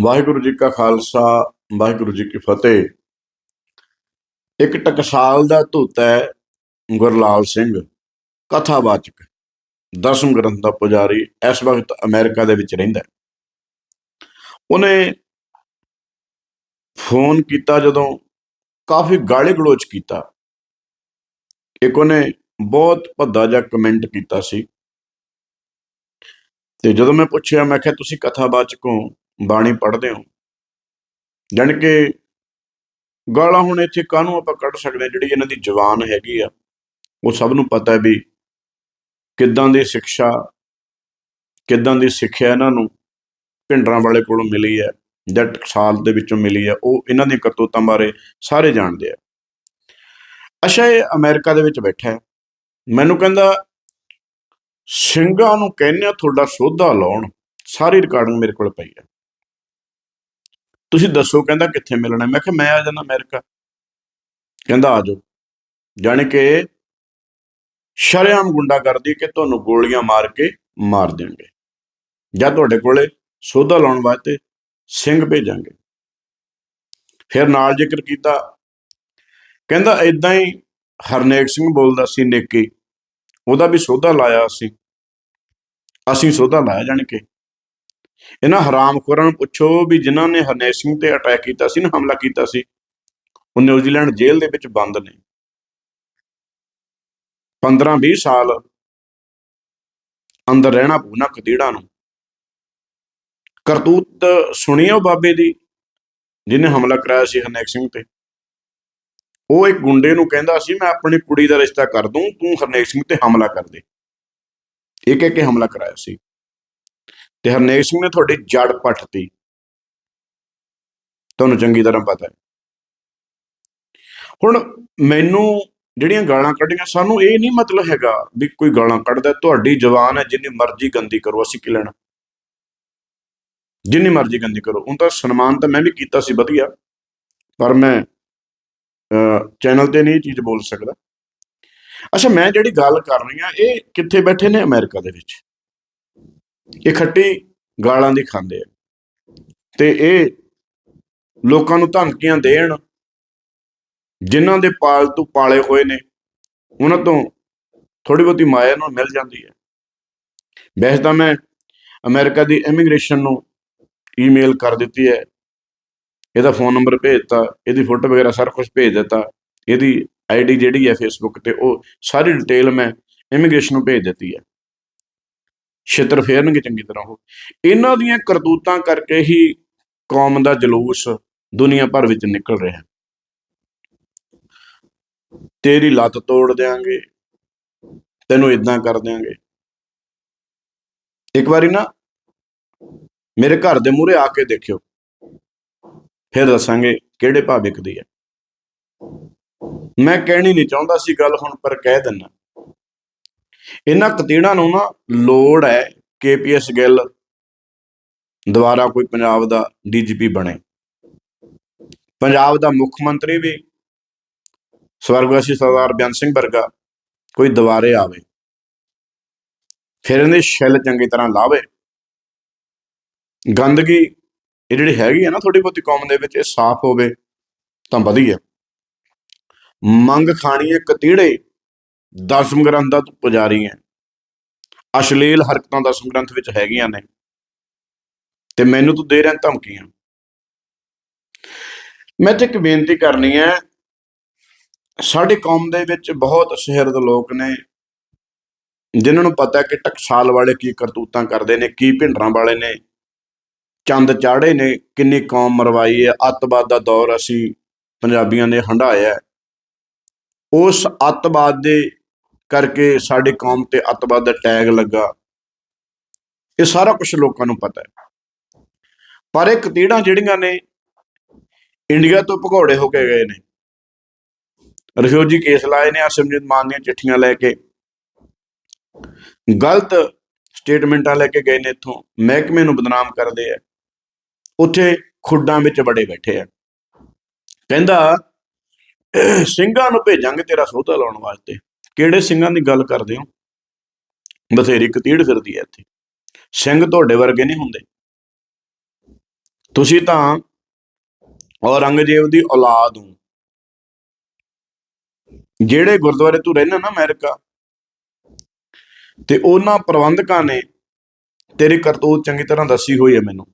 ਵਾਹਿਗੁਰੂ ਜੀ ਕਾ ਖਾਲਸਾ, ਵਾਹਿਗੁਰੂ ਜੀ ਕੀ ਫਤਿਹ। ਇੱਕ ਟਕਸਾਲ ਦਾ ਧੂਤ ਹੈ ਗੁਰਲਾਲ ਸਿੰਘ, ਕਥਾਵਾਚਕ, ਦਸਮ ਗ੍ਰੰਥ ਦਾ ਪੁਜਾਰੀ, ਇਸ ਵਕਤ ਅਮਰੀਕਾ ਦੇ ਵਿੱਚ ਰਹਿੰਦਾ ਉਹਨੇ ਫੋਨ ਕੀਤਾ ਜਦੋਂ, ਕਾਫੀ ਗਾਲੀ ਗਲੋਚ ਕੀਤਾ। ਇੱਕ ਉਹਨੇ ਬਹੁਤ ਭੱਦਾ ਜਿਹਾ ਕਮੈਂਟ ਕੀਤਾ ਸੀ। ਤੇ ਜਦੋਂ ਮੈਂ ਪੁੱਛਿਆ, ਮੈਂ ਕਿਹਾ, ਤੁਸੀਂ ਕਥਾਵਾਚਕ ਹੋ? ਬਾਣੀ ਪੜ੍ਹਦੇ ਹੋ। ਜਾਣੀ ਕਿ ਗਾਲਾਂ ਹੁਣ ਇੱਥੇ ਕਾਹਨੂੰ ਆਪਾਂ ਕੱਢ ਸਕਦੇ ਜਿਹੜੀ ਇਹਨਾਂ ਦੀ ਜਵਾਨ ਹੈਗੀ ਆ, ਉਹ ਸਭ ਨੂੰ ਪਤਾ ਹੈ ਵੀ ਕਿੱਦਾਂ ਦੀ ਸਿੱਖਿਆ, ਕਿੱਦਾਂ ਦੀ ਸਿੱਖਿਆ ਇਹਨਾਂ ਨੂੰ ਭਿੰਡਰਾਂ ਵਾਲੇ ਕੋਲੋਂ ਮਿਲੀ ਹੈ, ਜਾਂ ਟਕਸਾਲ ਦੇ ਵਿੱਚੋਂ ਮਿਲੀ ਹੈ, ਉਹ ਇਹਨਾਂ ਦੀਆਂ ਕਰਤੂਤਾਂ ਬਾਰੇ ਸਾਰੇ ਜਾਣਦੇ ਆ। ਅੱਛਾ, ਇਹ ਅਮਰੀਕਾ ਦੇ ਵਿੱਚ ਬੈਠਾ ਹੈ। ਮੈਨੂੰ ਕਹਿੰਦਾ, ਸਿੰਘਾਂ ਨੂੰ ਕਹਿੰਦੇ ਆ ਤੁਹਾਡਾ ਸੋਧਾ ਲਾਉਣ, ਸਾਰੀ ਰਿਕਾਰਡਿੰਗ ਮੇਰੇ ਕੋਲ ਪਈ ਹੈ। ਤੁਸੀਂ ਦੱਸੋ ਕਹਿੰਦਾ ਕਿੱਥੇ ਮਿਲਣਾ? ਮੈਂ ਕਿਹਾ, ਮੈਂ ਆ ਜਾਣਾ ਅਮਰੀਕਾ। ਕਹਿੰਦਾ, ਆ ਜਾਓ। ਜਾਣੀ ਕਿ ਸ਼ਰੇਆਮ ਗੁੰਡਾਗਰਦੀ ਕਿ ਤੁਹਾਨੂੰ ਗੋਲੀਆਂ ਮਾਰ ਕੇ ਮਾਰ ਦੇਣਗੇ। ਜਾਂ ਤੁਹਾਡੇ ਕੋਲੇ ਸੋਧਾ ਲਾਉਣ ਵਾਸਤੇ ਸਿੰਘ ਭੇਜਾਂਗੇ। ਫਿਰ ਨਾਲ ਜ਼ਿਕਰ ਕੀਤਾ। ਕਹਿੰਦਾ ਇਦਾਂ ਹੀ ਹਰਨੇਕ ਸਿੰਘ ਬੋਲਦਾ ਸੀ, ਨੇਕੀ। ਉਹਦਾ ਵੀ ਸੋਧਾ ਲਾਇਆ ਅਸੀਂ। ਅਸੀਂ ਸੋਧਾ ਲਾਇਆ ਜਾਣੀ ਕਿ ਇਹਨਾਂ ਹਰਾਮਖੋਰਾਂ ਨੂੰ ਪੁੱਛੋ ਵੀ ਜਿਨ੍ਹਾਂ ਨੇ ਹਰਨੇਕ ਸਿੰਘ ਤੇ ਅਟੈਕ ਕੀਤਾ ਸੀ, ਨਾ ਹਮਲਾ ਕੀਤਾ ਸੀ, ਉਹ ਨਿਊਜ਼ੀਲੈਂਡ ਜੇਲ੍ਹ ਦੇ ਵਿੱਚ ਬੰਦ ਨੇ। 15-20 ਸਾਲ ਅੰਦਰ ਰਹਿਣਾ ਪੂਨਾ ਕਤੀੜਾ ਨੂੰ। ਕਰਤੂਤ ਸੁਣੀ ਉਹ ਬਾਬੇ ਦੀ, ਜਿਹਨੇ ਹਮਲਾ ਕਰਾਇਆ ਸੀ ਹਰਨੇਕ ਸਿੰਘ ਤੇ। ਉਹ ਇੱਕ ਗੁੰਡੇ ਨੂੰ ਕਹਿੰਦਾ ਸੀ, ਮੈਂ ਆਪਣੀ ਕੁੜੀ ਦਾ ਰਿਸ਼ਤਾ ਕਰ ਦੂੰ, ਤੂੰ ਹਰਨੇਕ ਸਿੰਘ ਤੇ ਹਮਲਾ ਕਰ ਦੇ। ਕਹਿ ਕੇ ਹਮਲਾ ਕਰਾਇਆ ਸੀ। ਤੇ ਹਰਨੇਕ ਸਿੰਘ ਨੇ ਤੁਹਾਡੀ ਜੜ ਪੱਟਤੀ। ਤੁਹਾਨੂੰ ਚੰਗੀ ਤਰ੍ਹਾਂ ਪਤਾ ਹੈ। ਹੁਣ ਮੈਨੂੰ ਜਿਹੜੀਆਂ ਗਾਲਾਂ ਕੱਢੀਆਂ, ਸਾਨੂੰ ਇਹ ਨਹੀਂ ਮਤਲਬ ਹੈਗਾ ਵੀ ਕੋਈ ਗਾਲਾਂ ਕੱਢਦਾ, ਤੁਹਾਡੀ ਜ਼ੁਬਾਨ ਹੈ, ਜਿੰਨੀ ਮਰਜ਼ੀ ਗੰਦੀ ਕਰੋ, ਅਸੀਂ ਕੀ ਲੈਣਾ? ਜਿੰਨੀ ਮਰਜ਼ੀ ਗੰਦੀ ਕਰੋ। ਹੁਣ ਤਾਂ ਸਨਮਾਨ ਤਾਂ ਮੈਂ ਵੀ ਕੀਤਾ ਸੀ, ਵਧੀਆ। ਪਰ ਮੈਂ ਚੈਨਲ ਤੇ ਨਹੀਂ ਇਹ ਚੀਜ਼ ਬੋਲ ਸਕਦਾ। ਅੱਛਾ, ਮੈਂ ਜਿਹੜੀ ਗੱਲ ਕਰ ਰਹੀ ਆ ਇਹ ਕਿੱਥੇ ਬੈਠੇ ਨੇ ਅਮਰੀਕਾ ਦੇ ਵਿੱਚ? ਇਹ ਖੱਟੀ ਗਾਲਾਂ ਦੀ ਖਾਂਦੇ। ਆ ਤੇ ਇਹ ਲੋਕਾਂ ਨੂੰ ਧਮਕੀਆਂ ਦੇਣ ਜਿਨ੍ਹਾਂ ਦੇ ਪਾਲਤੂ ਪਾਲੇ ਹੋਏ ਨੇ, ਉਹਨਾਂ ਤੋਂ ਥੋੜੀ ਬਹੁਤੀ ਮਾਇਆ ਨੂੰ ਮਿਲ ਜਾਂਦੀ ਹੈ। ਵੈਸੇ ਤਾਂ ਮੈਂ ਅਮਰੀਕਾ ਦੀ ਇਮੀਗ੍ਰੇਸ਼ਨ ਨੂੰ ਈਮੇਲ ਕਰ ਦਿੱਤੀ ਹੈ। ਇਹਦਾ ਫੋਨ ਨੰਬਰ ਭੇਜਤਾ, ਇਹਦੀ ਫੋਟੋ ਵਗੈਰਾ ਸਾਰਾ ਕੁਝ ਭੇਜ ਦਿੱਤਾ। ਇਹਦੀ ਆਈਡੀ ਜਿਹੜੀ ਹੈ ਫੇਸਬੁੱਕ ਤੇ ਉਹ ਸਾਰੀ ਡਿਟੇਲ ਮੈਂ ਇਮੀਗ੍ਰੇਸ਼ਨ ਨੂੰ ਭੇਜ ਦਿੱਤੀ ਹੈ। ਛਿੱਤਰ ਫੇਰਨਗੇ ਚੰਗੀ ਤਰ੍ਹਾਂ ਉਹ। ਇਹਨਾਂ ਦੀਆਂ ਕਰਤੂਤਾਂ ਕਰਕੇ ਹੀ ਕੌਮ ਦਾ ਜਲੂਸ ਦੁਨੀਆ ਭਰ ਵਿੱਚ ਨਿਕਲ ਰਿਹਾ ਹੈ। ਤੇਰੀ ਲੱਤ ਤੋੜ ਦੇਾਂਗੇ ਤੈਨੂੰ ਇਦਾਂ ਕਰ ਦੇਾਂਗੇ ਇੱਕ ਵਾਰੀ ਨਾ ਮੇਰੇ ਘਰ ਦੇ ਮੂਹਰੇ ਆ ਕੇ ਦੇਖਿਓ। ਫਿਰ ਦੱਸਾਂਗੇ ਕਿਹੜੇ ਭਾਵਿਕ ਦੀ ਹੈ। ਮੈਂ ਕਹਿਣੀ ਨਹੀਂ ਚਾਹੁੰਦਾ ਸੀ ਗੱਲ ਹੁਣ ਪਰ ਕਹਿ ਦਿੰਨਾ ਇਹਨਾਂ ਕਤੀੜਾਂ ਨੂੰ ਨਾ ਲੋੜ ਹੈ ਕੇਪੀਐਸ ਗਿੱਲ ਦੁਬਾਰਾ ਕੋਈ ਪੰਜਾਬ ਦਾ ਡੀਜੀਪੀ ਬਣੇ। ਪੰਜਾਬ ਦਾ ਮੁੱਖ ਮੰਤਰੀ ਵੀ ਸਵਰਗਵਾਸੀ ਸਰਦਾਰ ਬਿਆਨ ਸਿੰਘ ਵਰਗਾ ਕੋਈ ਦੁਬਾਰੇ ਆਵੇ, ਫਿਰ ਇਹਦੇ ਛਿੱਲ ਚੰਗੀ ਤਰ੍ਹਾਂ ਲਾਵੇ। ਗੰਦਗੀ ਇਹ ਜਿਹੜੀ ਹੈਗੀ ਆ ਨਾ ਥੋੜੀ ਬਹੁਤੀ ਕੌਮ ਦੇ ਵਿੱਚ, ਇਹ ਸਾਫ਼ ਹੋਵੇ ਤਾਂ ਵਧੀਆ। ਮੰਗ ਖਾਣੀ ਹੈ ਕਤੀੜੇ ਦਸਮ ਗ੍ਰੰਥ ਦਾ ਤੂੰ ਪੁਜਾਰੀ ਹੈ। ਅਸ਼ਲੀਲ ਹਰਕਤਾਂ ਦਸਮ ਗ੍ਰੰਥ ਵਿੱਚ ਹੈਗੀਆਂ ਨੇ। ਤੇ ਮੈਨੂੰ ਤੂੰ ਦੇ ਰਿਹਾ ਧਮਕੀਆਂ। ਮੈਂ ਤੇ ਇੱਕ ਬੇਨਤੀ ਕਰਨੀ ਹੈ, ਸਾਡੀ ਕੌਮ ਦੇ ਵਿੱਚ ਬਹੁਤ ਸ਼ਹਿਰਦ ਲੋਕ ਨੇ, ਜਿਨ੍ਹਾਂ ਨੂੰ ਪਤਾ ਕਿ ਟਕਸਾਲ ਵਾਲੇ ਕੀ ਕਰਤੂਤਾਂ ਕਰਦੇ ਨੇ, ਕੀ ਭਿੰਡਰਾਂ ਵਾਲੇ ਨੇ, ਚੰਦ ਚਾੜੇ ਨੇ, ਕਿੰਨੀ ਕੌਮ ਮਰਵਾਈ ਹੈ, ਅੱਤਵਾਦ ਦਾ ਦੌਰ ਅਸੀਂ ਪੰਜਾਬੀਆਂ ਨੇ ਹੰਢਾਇਆ ਉਸ ਅੱਤਵਾਦ ਦੇ ਕਰਕੇ ਸਾਡੇ ਕੌਮ ਤੇ ਅੱਤਵਾਦ ਦਾ ਟੈਗ ਲੱਗਾ। ਇਹ ਸਾਰਾ ਕੁਝ ਲੋਕਾਂ ਨੂੰ ਪਤਾ ਹੈ। ਪਰ ਇਹ ਕਤੀੜਾਂ ਜਿਹੜੀਆਂ ਨੇ, ਇੰਡੀਆ ਤੋਂ ਭਗੌੜੇ ਹੋ ਕੇ ਗਏ ਨੇ। ਰਿਫਿਊਜੀ ਕੇਸ ਲਾਏ ਨੇ, ਅਸਿਮਜੀਤ ਮਾਨ ਦੀਆਂ ਚਿੱਠੀਆਂ ਲੈ ਕੇ। ਗਲਤ ਸਟੇਟਮੈਂਟਾਂ ਲੈ ਕੇ ਗਏ ਨੇ ਇੱਥੋਂ। ਮਹਿਕਮੇ ਨੂੰ ਬਦਨਾਮ ਕਰਦੇ ਆ। ਉੱਥੇ ਖੁੱਡਾਂ ਵਿੱਚ ਬੜੇ ਬੈਠੇ ਆ। ਕਹਿੰਦਾ, ਸਿੰਘਾਂ ਨੂੰ ਭੇਜਾਂਗੇ ਤੇਰਾ ਸੋਧਾ ਲਾਉਣ ਵਾਸਤੇ। ਕਿਹੜੇ ਸਿੰਘਾਂ ਦੀ ਗੱਲ ਕਰਦੇ ਹੋ? ਬਥੇਰੀ ਕਤੀੜ ਫਿਰਦੀ ਹੈ ਇੱਥੇ। ਸਿੰਘ ਤੁਹਾਡੇ ਵਰਗੇ ਨਹੀਂ ਹੁੰਦੇ। ਤੁਸੀਂ ਤਾਂ ਔਰੰਗਜ਼ੇਬ ਦੀ ਔਲਾਦ ਹੋ। ਜਿਹੜੇ ਗੁਰਦੁਆਰੇ ਤੂੰ ਰਹਿਣਾ ਨਾ ਅਮਰੀਕਾ, ਤੇ ਉਹਨਾਂ ਪ੍ਰਬੰਧਕਾਂ ਨੇ ਤੇਰੀ ਕਰਤੂਤ ਚੰਗੀ ਤਰ੍ਹਾਂ ਦੱਸੀ ਹੋਈ ਹੈ ਮੈਨੂੰ।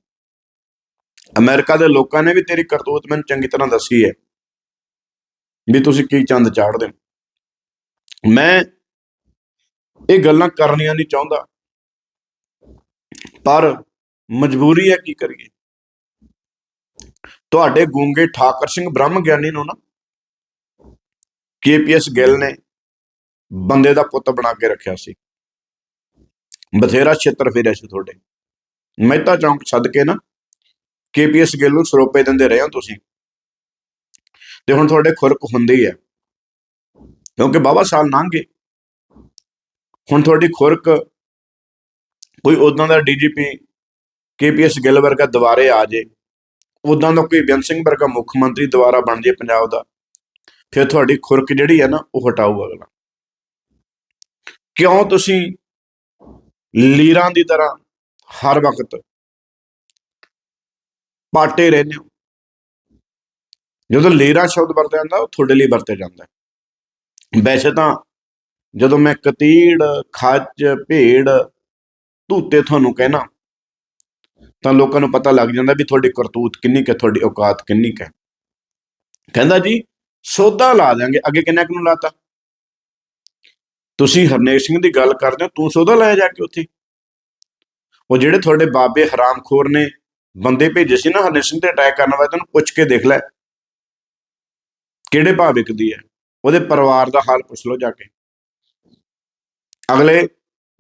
ਅਮਰੀਕਾ ਦੇ ਲੋਕਾਂ ਨੇ ਵੀ ਤੇਰੀ ਕਰਤੂਤ ਮੈਨੂੰ ਚੰਗੀ ਤਰ੍ਹਾਂ ਦੱਸੀ ਹੈ। ਵੀ ਤੁਸੀਂ ਕੀ ਚੰਦ ਚਾੜਦੇ ਹੋ? ਮੈਂ ਇਹ ਗੱਲਾਂ ਕਰਨੀਆਂ ਨਹੀਂ ਚਾਹੁੰਦਾ। ਪਰ ਮਜਬੂਰੀ ਹੈ ਕੀ ਕਰੀਏ? ਤੁਹਾਡੇ ਗੂੰਗੇ ਠਾਕਰ ਸਿੰਘ ਬ੍ਰਹਮ ਗਿਆਨੀ ਨੂੰ ਨਾ ਕੇਪੀਐਸ ਗਿੱਲ ਨੇ ਬੰਦੇ ਦਾ ਪੁੱਤ ਬਣਾ ਕੇ ਰੱਖਿਆ ਸੀ। ਬਥੇਰਾ ਛੇਤਰ ਫੇਰਿਆ ਸੀ ਤੁਹਾਡੇ। ਮਹਿਤਾ ਚੌਂਕ ਛੱਡ ਕੇ ਨਾ ਕੇਪੀਐਸ ਗਿੱਲ ਨੂੰ ਸਰੋਪੇ ਦਿੰਦੇ ਰਹੇ ਹੋ ਤੁਸੀਂ। ਤੇ ਹੁਣ ਤੁਹਾਡੇ ਖੁਰਕ ਹੁੰਦੀ ਹੈ। ਕਿਉਂਕਿ ਬਾਬਾ ਸਾਲ ਲੰਘ ਗਏ ਹੁਣ ਤੁਹਾਡੀ ਖੁਰਕ ਕੋਈ ਉਦਾਂ ਦਾ ਡੀਜੀਪੀ ਕੇਪੀਐਸ ਗਿੱਲ ਵਰਗਾ ਦੁਬਾਰੇ ਆ ਜੇ ਉਦਾਂ ਦਾ ਕੋਈ ਬੇਅੰਤ ਸਿੰਘ ਵਰਗਾ ਮੁੱਖ ਮੰਤਰੀ ਦੁਬਾਰਾ ਬਣ ਜੇ ਪੰਜਾਬ ਦਾ, ਫਿਰ ਤੁਹਾਡੀ ਖੁਰਕ ਜਿਹੜੀ ਹੈ ਨਾ, ਉਹ ਹਟਾਊ ਅਗਲਾ। ਕਿਉਂ ਤੁਸੀਂ ਲੀਰਾਂ ਦੀ ਤਰ੍ਹਾਂ ਹਰ ਵਕਤ ਪਾਟੇ ਰਹਿੰਦੇ ਹੋ? ਜਦੋਂ ਲੀਰਾ ਸ਼ਬਦ ਵਰਤਿਆ ਜਾਂਦਾ, ਉਹ ਤੁਹਾਡੇ ਲਈ ਵਰਤਿਆ ਜਾਂਦਾ ਵੈਸੇ ਤਾਂ ਜਦੋਂ ਮੈਂ ਕਤੀੜ, ਖੱਜ ਭੇੜ ਧੂਤੇ ਤੁਹਾਨੂੰ ਕਹਿਣਾ, ਤਾਂ ਲੋਕਾਂ ਨੂੰ ਪਤਾ ਲੱਗ ਜਾਂਦਾ ਵੀ ਤੁਹਾਡੀ ਕਰਤੂਤ ਕਿੰਨੀ ਕੁ ਤੁਹਾਡੀ ਔਕਾਤ ਕਿੰਨੀ ਕੁ ਹੈ। ਕਹਿੰਦਾ ਜੀ ਸੋਧਾ ਲਾ ਦਿਆਂਗੇ, ਅੱਗੇ ਕਿੰਨਾ ਕੁ ਨੂੰ ਲਾਤਾ? ਤੁਸੀਂ ਹਰਨੇਕ ਸਿੰਘ ਦੀ ਗੱਲ ਕਰਦੇ ਹੋ, ਤੂੰ ਸੋਧਾ ਲਾਇਆ ਜਾ ਕੇ ਉੱਥੇ? ਉਹ ਜਿਹੜੇ ਤੁਹਾਡੇ ਬਾਬੇ ਹਰਾਮਖੋਰ ਨੇ ਬੰਦੇ ਭੇਜੇ ਸੀ ਨਾ, ਹਰਨੇਕ ਸਿੰਘ ਤੇ ਅਟੈਕ ਕਰਨ ਵਾਸਤੇ, ਉਹਨੂੰ ਪੁੱਛ ਕੇ ਦੇਖ ਲੈ। ਕਿਹੜੇ ਭਾਅ ਵਿਕਦੀ ਹੈ? ਉਹਦੇ ਪਰਿਵਾਰ ਦਾ ਹਾਲ ਪੁੱਛ ਲਓ ਜਾ ਕੇ। ਅਗਲੇ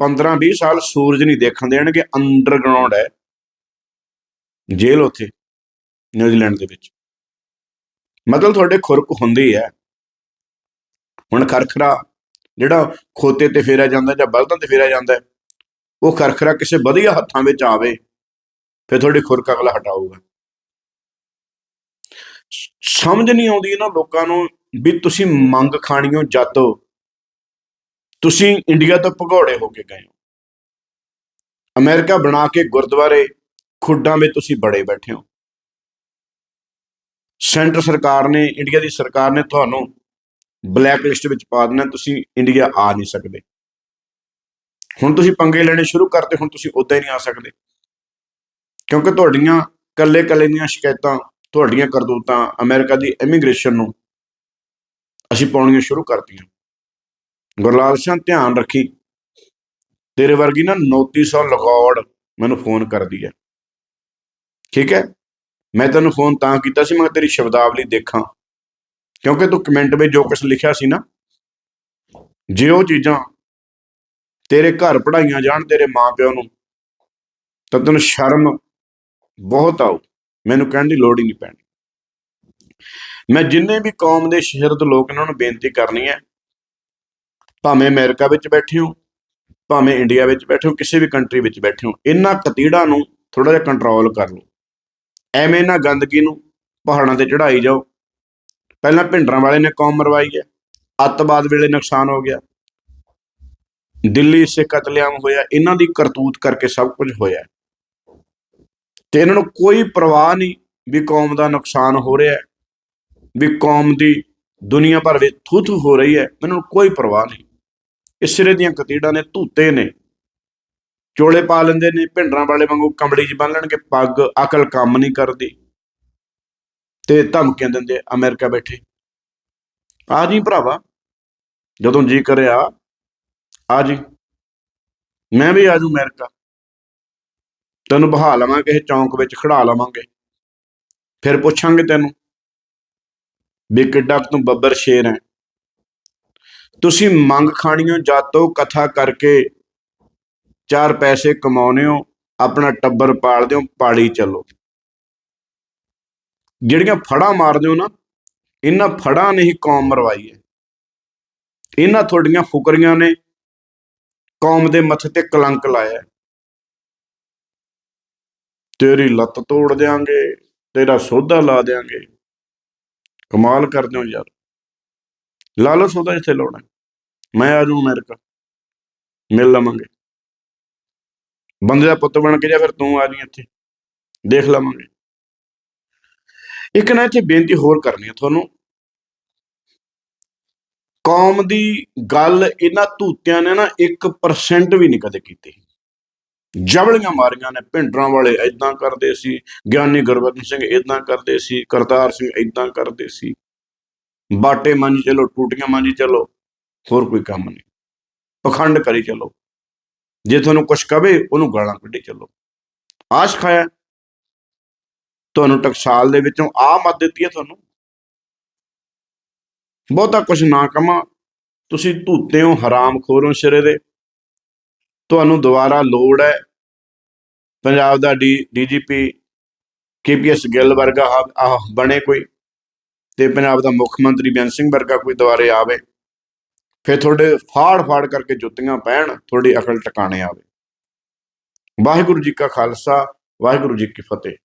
15 20 ਸਾਲ ਸੂਰਜ ਨਹੀਂ ਦੇਖਣ ਦੇਣਗੇ ਅੰਡਰਗਰਾਉਂਡ ਹੈ। ਜੇਲ੍ਹ ਉੱਥੇ, ਨਿਊਜ਼ੀਲੈਂਡ ਦੇ ਵਿੱਚ। ਮਤਲਬ ਤੁਹਾਡੇ ਖੁਰਕ ਹੁੰਦੀ ਹੈ ਹੁਣ ਖਰਖਰਾ ਜਿਹੜਾ ਖੋਤੇ ਤੇ ਫੇਰਿਆ ਜਾਂਦਾ ਜਾਂ ਬਲਦਾਂ ਤੇ ਫੇਰਿਆ ਜਾਂਦਾ ਉਹ ਖਰਖਰਾ ਕਿਸੇ ਵਧੀਆ ਹੱਥਾਂ ਵਿੱਚ ਆਵੇ, ਫਿਰ ਤੁਹਾਡੀ ਖੁਰਕ ਅਗਲਾ ਹਟਾਊਗਾ। ਸਮਝ ਨਹੀਂ ਆਉਂਦੀ ਇਹਨਾਂ ਲੋਕਾਂ ਨੂੰ ਵੀ ਤੁਸੀਂ ਮੰਗ ਖਾਣੀਓ ਜਾਤੋ ਤੁਸੀਂ ਇੰਡੀਆ ਤੋਂ ਭਗੌੜੇ ਹੋ ਕੇ ਗਏ ਹੋ। ਅਮਰੀਕਾ ਬਣਾ ਕੇ ਗੁਰਦੁਆਰੇ ਖੁੱਡਾਂ ਵਿੱਚ ਤੁਸੀਂ ਬੜੇ ਬੈਠੇ ਹੋ। ਸੈਂਟਰ ਸਰਕਾਰ ਨੇ, ਇੰਡੀਆ ਦੀ ਸਰਕਾਰ ਨੇ ਤੁਹਾਨੂੰ ਬਲੈਕ ਲਿਸਟ ਵਿੱਚ ਪਾ ਦੇਣਾ, ਤੁਸੀਂ ਇੰਡੀਆ ਆ ਨਹੀਂ ਸਕਦੇ। ਹੁਣ ਤੁਸੀਂ ਪੰਗੇ ਲੈਣੇ ਸ਼ੁਰੂ ਕਰਤੇ ਹੁਣ ਤੁਸੀਂ ਉੱਦਾਂ ਹੀ ਨਹੀਂ ਆ ਸਕਦੇ। ਕਿਉਂਕਿ ਤੁਹਾਡੀਆਂ ਕੱਲੇ ਕੱਲੇ ਦੀਆਂ ਸ਼ਿਕਾਇਤਾਂ, ਤੁਹਾਡੀਆਂ ਕਰਤੂਤਾਂ ਅਮਰੀਕਾ ਦੀ ਇਮੀਗ੍ਰੇਸ਼ਨ ਨੂੰ ਅਸੀਂ ਪਾਉਣੀਆਂ ਸ਼ੁਰੂ ਕਰਤੀਆਂ। ਗੁਰਲਾਲ ਸਿੰਘ, ਧਿਆਨ ਰੱਖੀ। ਤੇਰੇ ਵਰਗੀ ਨਾ 2900 ਲਗੌੜ ਮੈਨੂੰ ਫੋਨ ਕਰਦੀ ਹੈ ਠੀਕ ਹੈ? ਮੈਂ ਤੈਨੂੰ ਫੋਨ ਤਾਂ ਕੀਤਾ ਸੀ, ਮੈਂ ਕਿਹਾ ਤੇਰੀ ਸ਼ਬਦਾਵਲੀ ਦੇਖਾਂ। ਕਿਉਂਕਿ ਤੂੰ ਕਮੈਂਟ ਵਿੱਚ ਜੋ ਕੁਝ ਲਿਖਿਆ ਸੀ ਨਾ, ਜੇ ਉਹ ਚੀਜ਼ਾਂ ਤੇਰੇ ਘਰ ਪੜਾਈਆਂ ਜਾਣ ਤੇਰੇ ਮਾਪਿਓ ਨੂੰ, ਤਾਂ ਤੈਨੂੰ ਸ਼ਰਮ ਬਹੁਤ ਆਉ ਮੈਨੂੰ ਕਹਿਣ ਦੀ ਲੋੜ ਹੀ ਨਹੀਂ ਪੈਣੀ। ਮੈਂ ਜਿੰਨੇ ਵੀ ਕੌਮ ਦੇ ਸ਼ਹਿਰਤ ਲੋਕ ਇਹਨਾਂ ਨੂੰ ਬੇਨਤੀ ਕਰਨੀ ਹੈ, ਭਾਵੇਂ ਅਮਰੀਕਾ ਵਿੱਚ ਬੈਠੇ ਹੋ, ਭਾਵੇਂ ਇੰਡੀਆ ਵਿੱਚ ਬੈਠੇ ਹੋ, ਕਿਸੇ ਵੀ ਕੰਟਰੀ ਵਿੱਚ ਬੈਠੇ ਹੋ, ਇਹਨਾਂ ਕਤੀੜਾਂ ਨੂੰ ਥੋੜਾ ਜਿਹਾ ਕੰਟਰੋਲ ਕਰ ਲਓ। ਐਵੇਂ ਨਾ ਗੰਦਗੀ ਨੂੰ ਪਹਾੜਾਂ ਤੇ ਚੜਾਈ ਜਾਓ। ਪਹਿਲਾਂ ਭਿੰਡਰਾਂ ਵਾਲੇ ਨੇ ਕੌਮ ਮਰਵਾਈ ਹੈ ਅੱਤਵਾਦ ਵੇਲੇ ਨੁਕਸਾਨ ਹੋ ਗਿਆ। ਦਿੱਲੀ ਸੇ ਕਤਲੇਆਮ ਹੋਇਆ, ਇਹਨਾਂ ਦੀ ਕਰਤੂਤ ਕਰਕੇ ਸਭ ਕੁਝ ਹੋਇਆ। ਤੇ ਇਹਨਾਂ ਨੂੰ ਕੋਈ ਪਰਵਾਹ ਨਹੀਂ ਵੀ ਕੌਮ ਦਾ ਨੁਕਸਾਨ ਹੋ ਰਿਹਾ ਹੈ। ਵੀ ਕੌਮ ਦੀ ਦੁਨੀਆ ਭਰ ਵਿੱਚ ਥੂ ਥੂ ਹੋ ਰਹੀ ਹੈ, ਮੈਨੂੰ ਕੋਈ ਪਰਵਾਹ ਨਹੀਂ। ਇਸ ਸਿਰੇ ਦੀਆਂ ਕਤੀੜਾਂ ਨੇ, ਧੂਤੇ ਨੇ। ਚੋਲੇ ਪਾ ਲੈਂਦੇ ਨੇ, ਭਿੰਡਰਾਂ ਵਾਲੇ ਵਾਂਗੂ ਕੰਬੜੀ 'ਚ ਬੰਨ ਲੈਣਗੇ, ਪੱਗ ਅਕਲ ਕੰਮ ਨਹੀਂ ਕਰਦੀ। ਤੇ ਧਮਕੀਆਂ ਦਿੰਦੇ ਅਮਰੀਕਾ ਬੈਠੇ। ਆ ਜੀ ਭਰਾਵਾ, ਜਦੋਂ ਜੀ ਕਰਿਆ, ਆ ਜੀ, ਮੈਂ ਵੀ ਆਜੂ ਅਮਰੀਕਾ। ਤੈਨੂੰ ਬਹਾ ਲਵਾਂਗੇ ਕਿਸੇ ਚੌਂਕ ਵਿੱਚ ਖੜਾ ਲਵਾਂਗੇ। ਫਿਰ ਪੁੱਛਾਂਗੇ ਤੈਨੂੰ ਵੀ ਕਿੱਡਾ ਤੂੰ ਬੱਬਰ ਸ਼ੇਰ ਹੈ। ਤੁਸੀਂ ਮੰਗ ਖਾਣੀਓ ਜਾਤੋ ਕਥਾ ਕਰਕੇ ਚਾਰ ਪੈਸੇ ਕਮਾਉਨੇ ਹੋ ਆਪਣਾ ਟੱਬਰ ਪਾਲਦੇ ਹੋ ਪਾਲੀ ਚੱਲੋ। ਜਿਹੜੀਆਂ ਫੜਾ ਮਾਰਦੇ ਹੋ ਨਾ, ਇਹਨਾਂ ਫੜਾ ਨੇ ਹੀ ਕੌਮ ਮਰਵਾਈ ਹੈ। ਇਹਨਾਂ ਤੁਹਾਡੀਆਂ ਫੁਕਰੀਆਂ ਨੇ ਕੌਮ ਦੇ ਮੱਥੇ ਤੇ ਕਲੰਕ ਲਾਇਆ ਤੇਰੀ ਲੱਤ ਤੋੜ ਦਿਆਂਗੇ, ਤੇਰਾ ਸੋਧਾ ਲਾ ਦਿਆਂਗੇ। ਕਮਾਲ ਕਰਦੇ ਹੋ ਯਾਰ। ਲਾ ਲਓ ਸੋਧਾ ਜਿੱਥੇ ਲਾਉਣਾ ਹੈ। ਮੈਂ ਆ ਜਾਊਂ ਅਮਰੀਕਾ। ਮਿਲ ਲਵਾਂਗੇ। ਬੰਦੇ ਦਾ ਪੁੱਤ ਬਣ ਕੇ ਜਾਂ ਫਿਰ ਤੂੰ ਆ ਜੀ ਇੱਥੇ। ਦੇਖ ਲਵਾਂਗੇ। ਇੱਕ ਨਾ ਇੱਥੇ ਬੇਨਤੀ ਹੋਰ ਕਰਨੀ ਹੈ ਤੁਹਾਨੂੰ। ਕੌਮ ਦੀ ਗੱਲ ਇਹਨਾਂ ਧੂਤਿਆਂ ਨੇ ਨਾ 1% ਵੀ ਨਹੀਂ ਕਦੇ ਕੀਤੀ। ਜਬਲੀਆਂ ਮਾਰੀਆਂ ਨੇ, ਭਿੰਡਰਾਂ ਵਾਲੇ ਇਦਾਂ ਕਰਦੇ ਸੀ, ਗਿਆਨੀ ਗੁਰਬਚਨ ਸਿੰਘ ਇਦਾਂ ਕਰਦੇ ਸੀ, ਕਰਤਾਰ ਸਿੰਘ ਇਦਾਂ ਕਰਦੇ ਸੀ। ਬਾਟੇ ਮੰਜੀ ਚਲੋ, ਟੂਟੀਆਂ ਮੰਜੀ ਚਲੋ, ਹੋਰ ਕੋਈ ਕੰਮ ਨਹੀਂ। ਪਖੰਡ ਕਰੀ ਚਲੋ। ਜੇ ਤੁਹਾਨੂੰ ਕੁਛ ਕਵੇ, ਉਹਨੂੰ ਗਾਲਾਂ ਕੱਢੀ ਚਲੋ। ਆਸ਼ ਖਾਇਆ ਤੁਹਾਨੂੰ ਟਕਸਾਲ ਦੇ ਵਿੱਚੋਂ ਆ ਮਤ ਦਿੱਤੀ ਹੈ ਤੁਹਾਨੂੰ। ਬਹੁਤਾ ਕੁਛ ਨਾ ਕਮਾ, ਤੁਸੀਂ ਧੂਤੇ ਹੋ ਹਰਾਮ ਹੋ ਸਿਰੇ ਦੇ। ਤੁਹਾਨੂੰ ਦੁਬਾਰਾ ਲੋੜ ਹੈ। ਪੰਜਾਬ ਦਾ ਡੀ, ਡੀਜੀਪੀ ਕੇਪੀਐਸ ਗਿੱਲ ਵਰਗਾ ਹਾ- ਆਹ ਬਣੇ ਕੋਈ ਤੇ ਪੰਜਾਬ ਦਾ ਮੁੱਖ ਮੰਤਰੀ ਬੇਅੰਤ ਸਿੰਘ ਵਰਗਾ ਕੋਈ ਦੁਬਾਰੇ ਆਵੇ। ਫਿਰ ਤੁਹਾਡੇ ਫਾੜ ਫਾੜ ਕਰਕੇ ਜੁੱਤੀਆਂ ਪੈਣ ਤੁਹਾਡੀ ਅਕਲ ਟਿਕਾਣੇ ਆਵੇ। ਵਾਹਿਗੁਰੂ ਜੀ ਕਾ ਖਾਲਸਾ, ਵਾਹਿਗੁਰੂ ਜੀ ਕੀ ਫਤਿਹ।